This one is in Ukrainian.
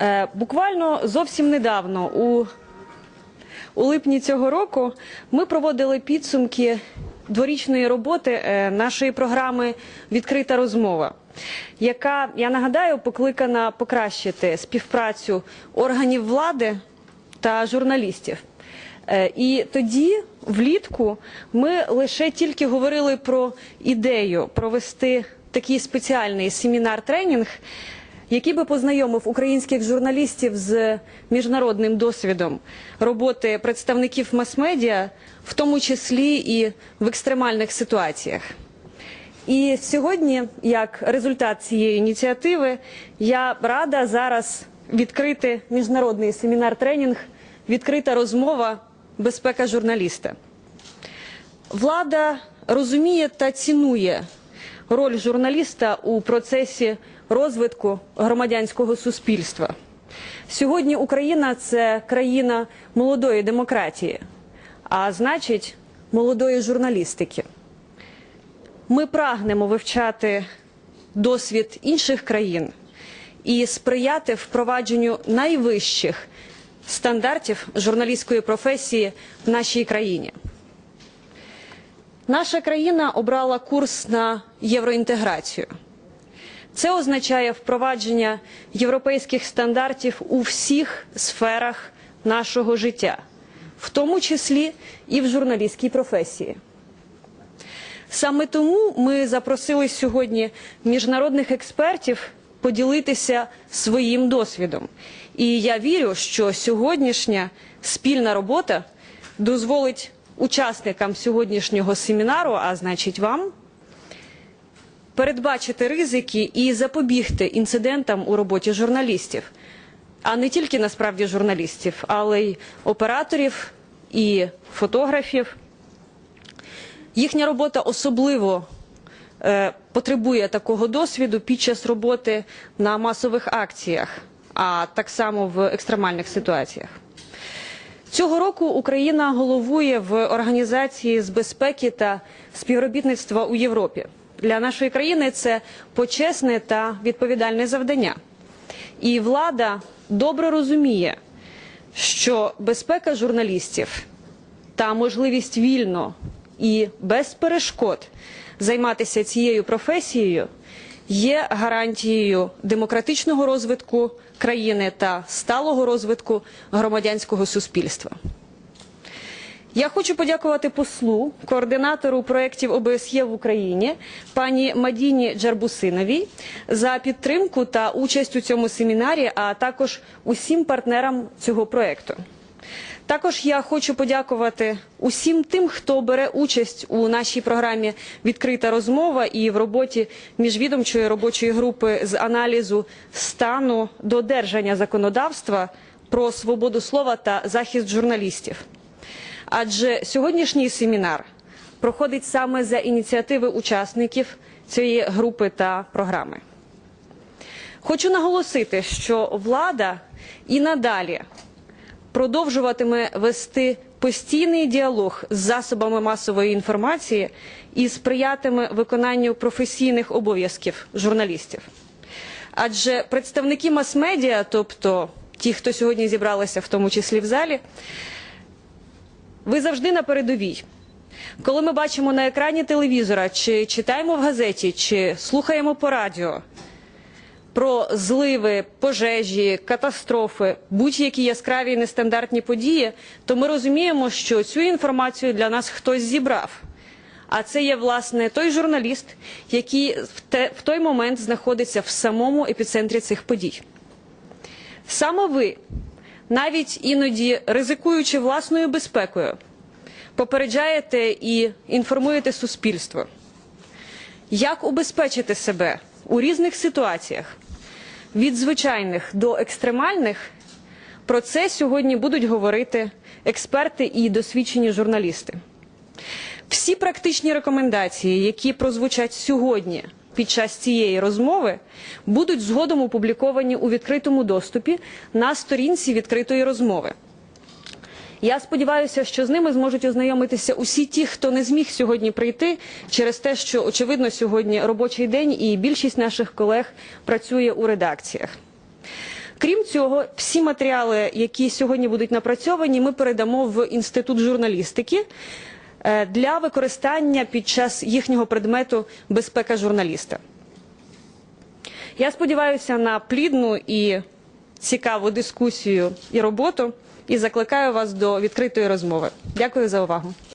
Е, Буквально зовсім недавно, у, у липні цього року, ми проводили підсумки дворічної роботи е, нашої програми Відкрита розмова, яка, я нагадаю, покликана покращити співпрацю органів влади та журналістів. Е, І тоді, влітку, ми лише тільки говорили про ідею провести такий спеціальний семінар-тренінг, який би познайомив українських журналістів з міжнародним досвідом роботи представників мас-медіа, в тому числі і в екстремальних ситуаціях. І сьогодні, як результат цієї ініціативи, я рада зараз відкрити міжнародний семінар-тренінг Відкрита розмова безпека журналіста. Влада розуміє та цінує роль журналіста у процесі розвитку громадянського суспільства. Сьогодні Україна це країна молодої демократії, а значить молодої журналістики. Ми прагнемо вивчати досвід інших країн і сприяти впровадженню найвищих стандартів журналістської професії в нашій країні. Наша країна обрала курс на євроінтеграцію. Це означає впровадження європейських стандартів у всіх сферах нашого життя, в тому числі і в журналістській професії. Саме тому ми запросили сьогодні міжнародних експертів поділитися своїм досвідом. І я вірю, що сьогоднішня спільна робота дозволить учасникам сьогоднішнього семінару, а значить вам, передбачити ризики і запобігти інцидентам у роботі журналістів, а не тільки насправді журналістів, але й операторів і фотографів. Їхня робота особливо е, потребує такого досвіду під час роботи на масових акціях, а так само в екстремальних ситуаціях. Цього року Україна головує в організації з безпеки та співробітництва у Європі. Для нашої країни це почесне та відповідальне завдання. І влада добре розуміє, що безпека журналістів та можливість вільно і без перешкод займатися цією професією є гарантією демократичного розвитку країни та сталого розвитку громадянського суспільства. Я хочу подякувати послу, координатору проєктів ОБСЄ в Україні, пані Мадіні Джарбусиновій за підтримку та участь у цьому семінарі, а також усім партнерам цього проєкту. Також я хочу подякувати усім тим, хто бере участь у нашій програмі Відкрита розмова і в роботі міжвідомчої робочої групи з аналізу стану додержання законодавства про свободу слова та захист журналістів. Адже сьогоднішній семінар проходить саме за ініціативи учасників цієї групи та програми. Хочу наголосити, що влада і надалі продовжуватиме вести постійний діалог з засобами масової інформації і сприятиме виконанню професійних обов'язків журналістів. Адже представники мас-медіа, тобто ті, хто сьогодні зібралися, в тому числі в залі, ви завжди на передовій. Коли ми бачимо на екрані телевізора, чи читаємо в газеті, чи слухаємо по радіо про зливи, пожежі, катастрофи, будь-які яскраві і нестандартні події, то ми розуміємо, що цю інформацію для нас хтось зібрав. А це є власне той журналіст, який в, те, в той момент знаходиться в самому епіцентрі цих подій. Саме ви, навіть іноді ризикуючи власною безпекою, попереджаєте і інформуєте суспільство, як убезпечити себе у різних ситуаціях від звичайних до екстремальних. Про це сьогодні будуть говорити експерти і досвідчені журналісти. Всі практичні рекомендації, які прозвучать сьогодні під час цієї розмови, будуть згодом опубліковані у відкритому доступі на сторінці відкритої розмови. Я сподіваюся, що з ними зможуть ознайомитися усі ті, хто не зміг сьогодні прийти через те, що очевидно сьогодні робочий день і більшість наших колег працює у редакціях. Крім цього, всі матеріали, які сьогодні будуть напрацьовані, ми передамо в інститут журналістики для використання під час їхнього предмету безпека журналіста. Я сподіваюся на плідну і цікаву дискусію і роботу і закликаю вас до відкритої розмови. Дякую за увагу.